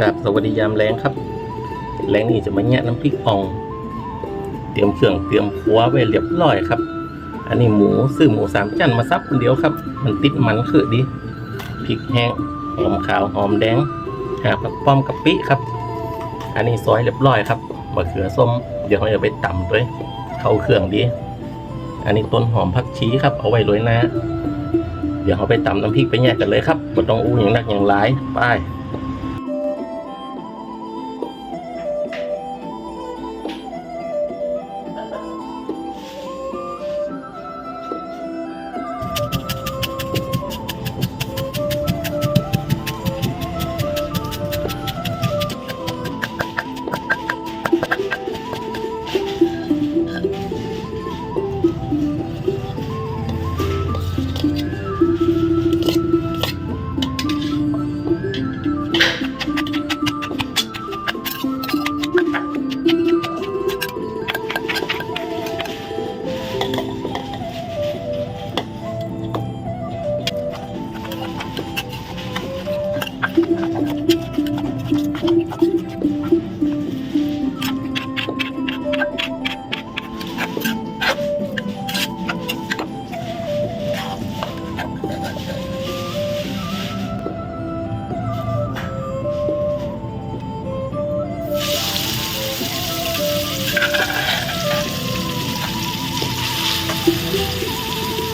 กับสวัสดียามแรงครับ แรงนี่จะมาแงะน้ำพริกอ่อง เตรียมเครื่องเตรียมครัวไว้เรียบร้อยครับ อันนี้หมูซื้อหมูสามจันมาซับคนเดียวครับ มันติดมันคือดีพริกแห้งหอมขาวหอมแดงหาผักป้อมกะปิครับ อันนี้ซอยเรียบร้อยครับมะเขือส้มเดี๋ยวเราจะไปตำด้วย เข้าเครื่องดี อันนี้ต้นหอมผักชีครับ เอาไว้โรยหน้าเดี๋ยวเราไปตำน้ำพริกไปแยกกันเลยครับบ่ต้องอู้อย่างนักอย่างหลายไป やった!